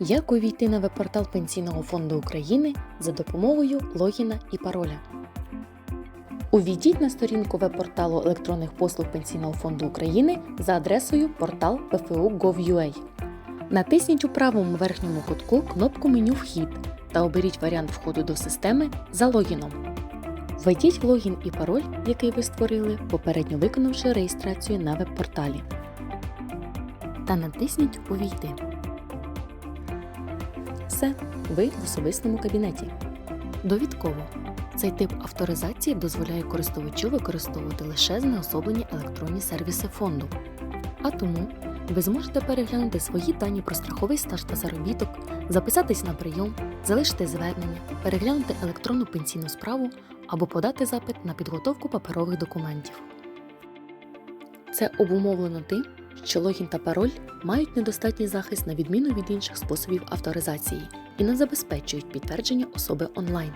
Як увійти на веб-портал Пенсійного фонду України за допомогою логіна і пароля? Увійдіть на сторінку веб-порталу електронних послуг Пенсійного фонду України за адресою портал pfu.gov.ua. Натисніть у правому верхньому кутку кнопку меню Вхід та оберіть варіант входу до системи за логіном. Введіть логін і пароль, який ви створили, попередньо виконавши реєстрацію на веб-порталі. Та натисніть Увійти. Все, ви в особистому кабінеті. Довідково. Цей тип авторизації дозволяє користувачу використовувати лише знеособлені електронні сервіси фонду. А тому ви зможете переглянути свої дані про страховий стаж та заробіток, записатись на прийом, залишити звернення, переглянути електронну пенсійну справу або подати запит на підготовку паперових документів. Це обумовлено тим, що логін та пароль мають недостатній захист на відміну від інших способів авторизації і не забезпечують підтвердження особи онлайн.